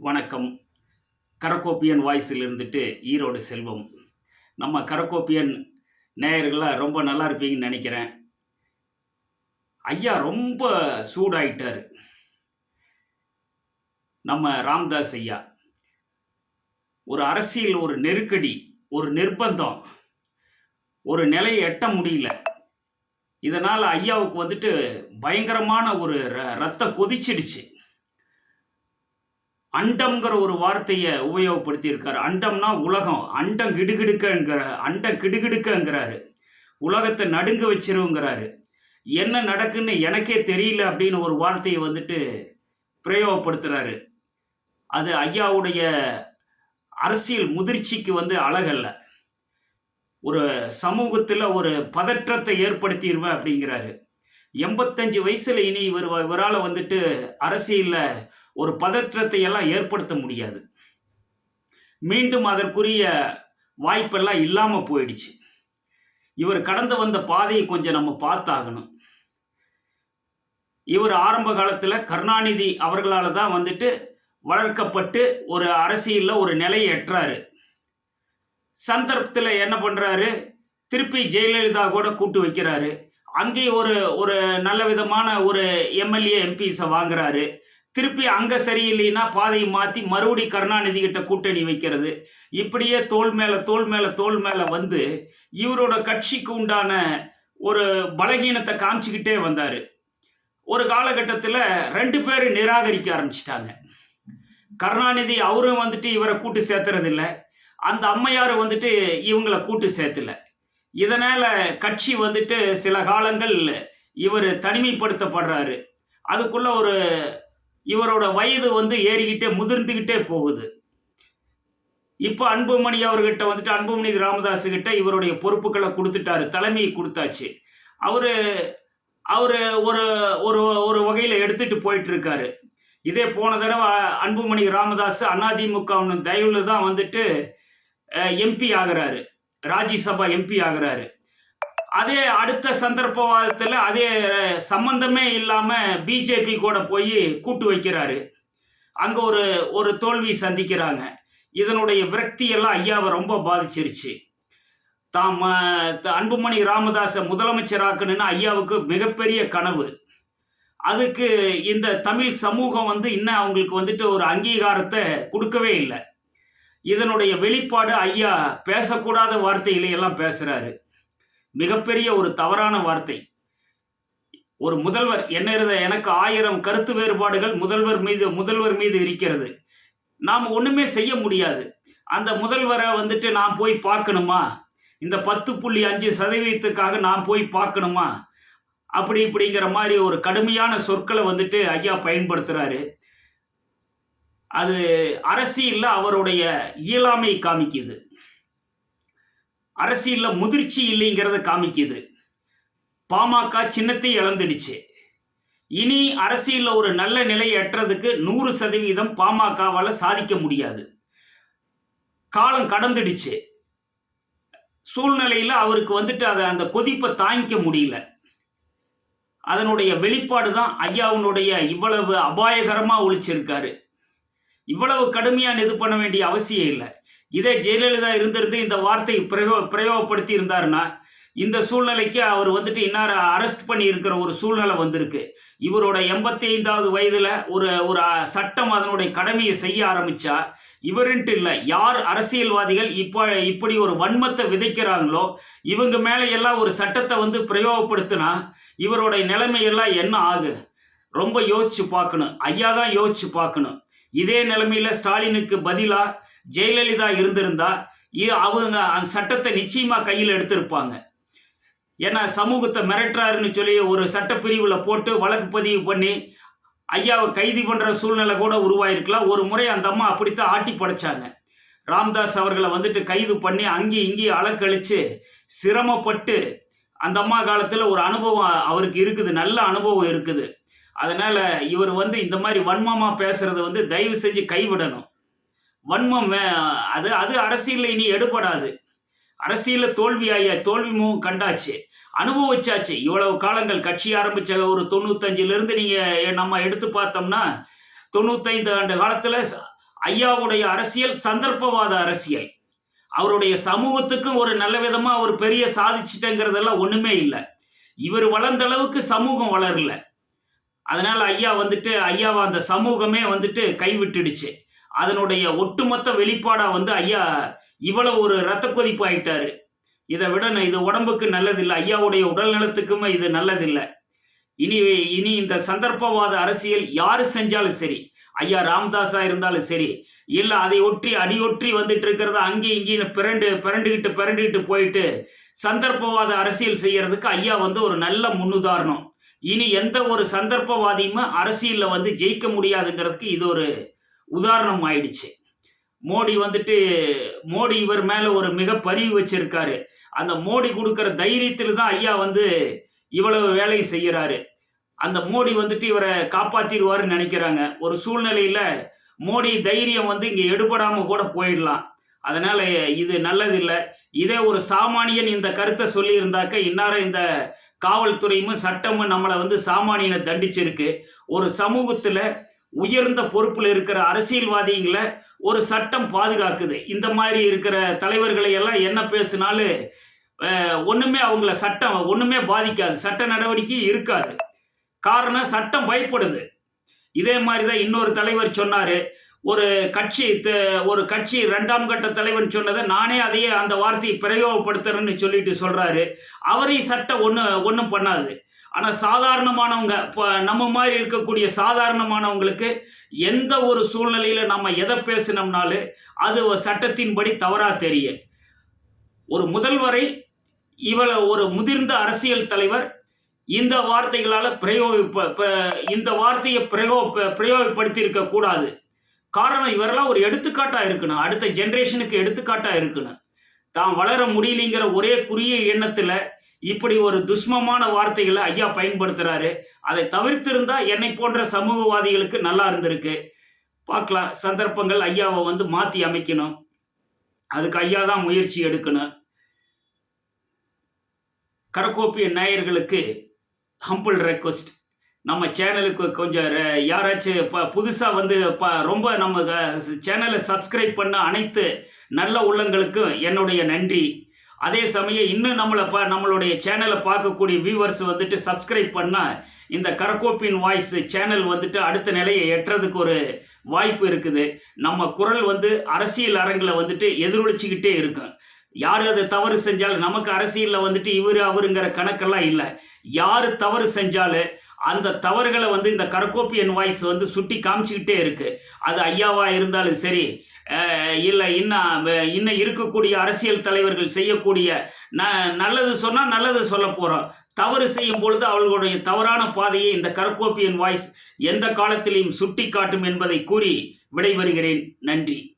வணக்கம். கரக்கோப்பியன் வாய்ஸில் இருந்துட்டு ஈரோடு செல்வம். நம்ம கரக்கோப்பியன் நேயர்களாக ரொம்ப நல்லா இருப்பீங்கன்னு நினைக்கிறேன். ஐயா ரொம்ப சூடாயிட்டார். நம்ம ராம்தாஸ் ஐயா ஒரு அரசியல் ஒரு நெருக்கடி ஒரு நிர்பந்தம் ஒரு நிலையை எட்ட முடியல. இதனால் ஐயாவுக்கு வந்துட்டு பயங்கரமான ஒரு ர- ரத்தம் கொதிச்சிடுச்சு. அண்டம்ங்கிற ஒரு வார்த்தையை உபயோகப்படுத்தி இருக்காரு அண்டம்னா உலகம். அண்டம் கிடுகிடுக்கங்கிற அண்டம் கிடுகிடுக்கங்கிறாரு. உலகத்தை நடுங்க வச்சிருங்கிறாரு. என்ன நடக்குன்னு எனக்கே தெரியல அப்படின்னு ஒரு வார்த்தையை வந்துட்டு பிரயோகப்படுத்துகிறாரு அது ஐயாவுடைய அரசியல் முதிர்ச்சிக்கு வந்து அழகல்ல. ஒரு சமூகத்தில் ஒரு பதற்றத்தை ஏற்படுத்திடுவேன் அப்படிங்கிறாரு. எண்பத்தஞ்சு வயசுல இனி இவர் இவரால் வந்துட்டு அரசியலில் ஒரு பதற்றத்தை எல்லாம் ஏற்படுத்த முடியாது. மீண்டும் அதற்குரிய வாய்ப்பெல்லாம் இல்லாமல் போயிடுச்சு. இவர் கடந்து வந்த பாதையை கொஞ்சம் நம்ம பார்த்தாகணும். இவர் ஆரம்ப காலத்தில் கருணாநிதி அவர்களால் தான் வந்துட்டு வளர்க்கப்பட்டு ஒரு அரசியலில் ஒரு நிலையை எட்டுறாரு. சந்தர்ப்பத்தில் என்ன பண்ணுறாரு திருப்பி ஜெயலலிதா கூட கூட்டு வைக்கிறாரு. அங்கேயும் ஒரு ஒரு நல்ல விதமான ஒரு எம்எல்ஏ எம்பிஸை வாங்குறாரு. திருப்பி அங்கே சரியில்லைன்னா பாதையை மாற்றி மறுபடி கருணாநிதி கிட்ட கூட்டணி வைக்கிறது. இப்படியே தோல் மேலே தோல் மேலே தோல் மேலே வந்து இவரோட கட்சிக்கு உண்டான ஒரு பலகீனத்தை காமிச்சிக்கிட்டே வந்தார். ஒரு காலகட்டத்தில் ரெண்டு பேர் நிராகரிக்க ஆரம்பிச்சிட்டாங்க. கருணாநிதி அவரும் வந்துட்டு இவரை கூட்டு சேர்த்துறதில்ல. அந்த அம்மையார் வந்துட்டு இவங்களை கூட்டு சேர்த்துல. இதனால் கட்சி வந்துட்டு சில காலங்கள் இவர் தனிமைப்படுத்தப்படுறாரு. அதுக்குள்ள ஒரு இவரோட வயது வந்து ஏறிக்கிட்டே முதிர்ந்துக்கிட்டே போகுது. இப்போ அன்புமணி அவர்கிட்ட வந்துட்டு அன்புமணி ராமதாஸ் கிட்ட இவருடைய பொறுப்புகளை கொடுத்துட்டாரு தலைமையை கொடுத்தாச்சு. அவர் அவர் ஒரு ஒரு ஒரு வகையில் எடுத்துட்டு போயிட்டு இருக்காரு இதே போன தடவை அன்புமணி ராமதாஸ் அதிமுக தயவுல தான் வந்துட்டு எம்பி ஆகிறாரு. ராஜ்யசபா எம்பி ஆகிறாரு. அதே அடுத்த சந்தர்ப்பவாதத்தில் அதே சம்பந்தமே இல்லாமல் பிஜேபி கூட போய் கூட்டு வைக்கிறாரு. அங்கே ஒரு ஒரு தோல்வி சந்திக்கிறாங்க. இதனுடைய விரக்தியெல்லாம் ஐயாவை ரொம்ப பாதிச்சிருச்சு. தாம் த- அன்புமணி ராமதாஸை முதலமைச்சராக்கணும்னு ஐயாவுக்கு மிகப்பெரிய கனவு. அதுக்கு இந்த தமிழ் சமூகம் வந்து இன்னும் அவங்களுக்கு வந்துட்டு ஒரு அங்கீகாரத்தை கொடுக்கவே இல்லை. இதனுடைய வெளிப்பாடு ஐயா பேசக்கூடாத வார்த்தைகளை எல்லாம் பேசுறாரு. மிகப்பெரிய ஒரு தவறான வார்த்தை. ஒரு முதல்வர் என்ன இருந்த எனக்கு ஆயிரம் கருத்து வேறுபாடுகள் முதல்வர் மீது முதல்வர் மீது இருக்கிறது. நாம் ஒன்றுமே செய்ய முடியாது. அந்த முதல்வரை வந்துட்டு நான் போய் பார்க்கணுமா? இந்த பத்து புள்ளி அஞ்சு சதவீதத்துக்காக நான் போய் பார்க்கணுமா? அப்படி இப்படிங்கிற மாதிரி ஒரு கடுமையான சொற்களை வந்துட்டு ஐயா பயன்படுத்துகிறாரு அது அரசியலில் அவருடைய இயலாமை காமிக்குது. அரசியலில் முதிர்ச்சி இல்லைங்கிறத காமிக்குது. பாமக சின்னத்தை இழந்துடுச்சு. இனி அரசியலில் ஒரு நல்ல நிலை எட்டுறதுக்கு நூறு சதவீதம் பாமகவால் சாதிக்க முடியாது. காலம் கடந்துடுச்சு. சூழ்நிலையில் அவருக்கு வந்துட்டு அதை அந்த கொதிப்பை தாங்கிக்க முடியல. அதனுடைய வெளிப்பாடு தான் ஐயாவுனுடைய இவ்வளவு அபாயகரமாக ஒழிச்சிருக்காரு. இவ்வளவு கடுமையாக இது பண்ண வேண்டிய அவசியம் இல்லை. இதே ஜெயலலிதா இருந்திருந்து இந்த வார்த்தையை பிரயோ பிரயோகப்படுத்தி இருந்தாருன்னா இந்த சூழ்நிலைக்கு அவர் வந்துட்டு இன்னார அரெஸ்ட் பண்ணி இருக்கிற ஒரு சூழ்நிலை வந்திருக்கு. இவரோட எண்பத்தி ஐந்தாவது வயதில் ஒரு ஒரு சட்டம் அதனுடைய கடமையை செய்ய ஆரம்பித்தா இவருன்ட்டு இல்லை. யார் அரசியல்வாதிகள் இப்போ இப்படி ஒரு வன்மத்தை விதைக்கிறாங்களோ இவங்க மேலே எல்லாம் ஒரு சட்டத்தை வந்து பிரயோகப்படுத்தினா இவருடைய நிலைமையெல்லாம் என்ன ஆகு? ரொம்ப யோசிச்சு பார்க்கணும். ஐயா தான் யோசிச்சு பார்க்கணும். இதே நிலைமையில் ஸ்டாலினுக்கு பதிலாக ஜெயலலிதா இருந்திருந்தா அவங்க அந்த சட்டத்தை நிச்சயமாக கையில் எடுத்திருப்பாங்க. ஏன்னா சமூகத்தை மிரட்டுறாருன்னு சொல்லி ஒரு சட்டப்பிரிவில் போட்டு வழக்கு பதிவு பண்ணி ஐயாவை கைது பண்ணுற சூழ்நிலை கூட உருவாயிருக்கலாம். ஒரு முறை அந்த அம்மா அப்படித்தான் ஆட்டி படைச்சாங்க. ராம்தாஸ் அவர்களை வந்துட்டு கைது பண்ணி அங்கேயும் இங்கேயும் அலக்கழிச்சு சிரமப்பட்டு அந்த அம்மா காலத்தில் ஒரு அனுபவம் அவருக்கு இருக்குது. நல்ல அனுபவம் இருக்குது. அதனால் இவர் வந்து இந்த மாதிரி வன்மமாக பேசுகிறத வந்து தயவு செஞ்சு கைவிடணும். வன்மம் அது அது அரசியலில் இனி எடுபடாது. அரசியலில் தோல்வி ஆகிய தோல்வி முகம் கண்டாச்சு. அனுபவிச்சாச்சு. இவ்வளவு காலங்கள் கட்சி ஆரம்பித்த ஒரு தொண்ணூத்தஞ்சிலிருந்து நீங்கள் நம்ம எடுத்து பார்த்தோம்னா தொண்ணூத்தைந்து ஆண்டு காலத்தில் ஐயாவுடைய அரசியல் சந்தர்ப்பவாத அரசியல். அவருடைய சமூகத்துக்கும் ஒரு நல்ல விதமாக அவர் பெரிய சாதிச்சிட்டங்கிறதெல்லாம் ஒன்றுமே இல்லை. இவர் வளர்ந்த அளவுக்கு சமூகம் வளரல. அதனால் ஐயா வந்துட்டு ஐயாவை அந்த சமூகமே வந்துட்டு கைவிட்டுடுச்சு. அதனுடைய ஒட்டுமொத்த வெளிப்பாடாக வந்து ஐயா இவ்வளவு ஒரு ரத்த கொதிப்பு ஆயிட்டாரு. இதை விட இது உடம்புக்கு நல்லதில்லை ஐயாவுடைய உடல் நலத்துக்குமே இது நல்லதில்லை. இனி இனி இந்த சந்தர்ப்பவாத அரசியல் யாரு செஞ்சாலும் சரி ஐயா ராம்தாஸாக இருந்தாலும் சரி இல்லை அதை ஒற்றி அடியொற்றி வந்துட்டு இருக்கிறத அங்கேயும் இங்கேயும் பிறண்டு பிறண்டுகிட்டு பிறண்டுகிட்டு போயிட்டு சந்தர்ப்பவாத அரசியல் செய்யறதுக்கு ஐயா வந்து ஒரு நல்ல முன்னுதாரணம். இனி எந்த ஒரு சந்தர்ப்பவாதியுமே அரசியலில் வந்து ஜெயிக்க முடியாதுங்கிறதுக்கு இது ஒரு உதாரணம் ஆயிடுச்சு. மோடி வந்துட்டு மோடி இவர் மேலே ஒரு மிக பரிவு வச்சிருக்காரு. அந்த மோடி கொடுக்குற தைரியத்தில் தான் ஐயா வந்து இவ்வளவு வேலையை செய்கிறாரு அந்த மோடி வந்துட்டு இவரை காப்பாற்றிடுவாருன்னு நினைக்கிறாங்க. ஒரு சூழ்நிலையில் மோடி தைரியம் வந்து இங்கே எடுபடாமல் கூட போயிடலாம். அதனால் இது நல்லதில்லை. இதே ஒரு சாமானியன் இந்த கருத்தை சொல்லியிருந்தாக்க இன்னார இந்த காவல்துறையும் சட்டமும் நம்மளை வந்து சாமானியனை தண்டிச்சிருக்கு. ஒரு சமூகத்தில் உயர்ந்த பொறுப்பில் இருக்கிற அரசியல்வாதிகளை ஒரு சட்டம் பாதுகாக்குது. இந்த மாதிரி இருக்கிற தலைவர்களை எல்லாம் என்ன பேசினாலும் ஒன்றுமே அவங்கள சட்டம் ஒன்றுமே பாதிக்காது. சட்ட நடவடிக்கை இருக்காது. காரணம் சட்டம் பயப்படுது. இதே மாதிரி தான் இன்னொரு தலைவர் சொன்னார். ஒரு கட்சி த- ஒரு கட்சி ரெண்டாம் கட்ட தலைவன் சொன்னதை நானே அதையே அந்த வார்த்தையை பிரயோகப்படுத்துறேன்னு சொல்லிட்டு சொல்கிறாரு அவரையும் சட்டம் ஒன்று ஒன்றும் பண்ணாது. ஆனால் சாதாரணமானவங்க இப்போ நம்ம மாதிரி இருக்கக்கூடிய சாதாரணமானவங்களுக்கு எந்த ஒரு சூழ்நிலையில் நம்ம எதை பேசினோம்னாலும் அது சட்டத்தின்படி தவறாக தெரியும் ஒரு முதல்வரை இவளை ஒரு முதிர்ந்த அரசியல் தலைவர் இந்த வார்த்தைகளால் பிரயோகிப்ப இந்த வார்த்தையை பிரயோ ப- பிரயோகப்படுத்தி இருக்கக்கூடாது காரணம் இவரெல்லாம் ஒரு எடுத்துக்காட்டாக இருக்கணும். அடுத்த ஜென்ரேஷனுக்கு எடுத்துக்காட்டாக இருக்கணும். தான் வளர முடியலிங்கிற ஒரே குறிய எண்ணத்தில் இப்படி ஒரு துஷ்மமான வார்த்தைகளை ஐயா பயன்படுத்துகிறாரு அதை தவிர்த்திருந்தால் என்னை போன்ற சமூகவாதிகளுக்கு நல்லா இருந்திருக்கு. பார்க்கலாம். சந்தர்ப்பங்கள் ஐயாவை வந்து மாற்றி அமைக்கணும். அதுக்கு ஐயா தான் முயற்சி எடுக்கணும். கரக்கோப்பிய நேயர்களுக்கு ஹம்பிள் ரெக்வஸ்ட் நம்ம சேனலுக்கு கொஞ்சம் யாராச்சும் இப்போ புதுசாக வந்து இப்போ ரொம்ப நம்ம சேனலை சப்ஸ்கிரைப் பண்ண அனைத்து நல்ல உள்ளங்களுக்கும் என்னுடைய நன்றி. அதே சமயம் இன்னும் நம்மளை பா நம்மளுடைய சேனலை பார்க்கக்கூடிய வியூவர்ஸ் வந்துட்டு சப்ஸ்கிரைப் பண்ணால் இந்த கரக்கோப்பின் வாய்ஸ் சேனல் வந்துட்டு அடுத்த நிலையை எட்டுறதுக்கு ஒரு வாய்ப்பு இருக்குது. நம்ம குரல் வந்து அரசியல் அரங்கில் வந்துட்டு எதிரொலிச்சுக்கிட்டே இருக்கும். யார் அதை தவறு செஞ்சாலும் நமக்கு அரசியலில் வந்துட்டு இவர் அவருங்கிற கணக்கெல்லாம் இல்லை. யார் தவறு செஞ்சாலும் அந்த தவறுகளை வந்து இந்த கரக்கோப்பியன் வாய்ஸ் வந்து சுட்டி காமிச்சிக்கிட்டே இருக்குது அது ஐயாவாக இருந்தாலும் சரி இல்லை இன்னும் இன்னும் இருக்கக்கூடிய அரசியல் தலைவர்கள் செய்யக்கூடிய ந நல்லது சொன்னால் நல்லது சொல்ல போகிறோம் தவறு செய்யும் பொழுது அவர்களுடைய தவறான பாதையை இந்த கரக்கோப்பியன் வாய்ஸ் எந்த காலத்திலையும் சுட்டி காட்டும் என்பதை கூறி விடைபெறுகிறேன். நன்றி.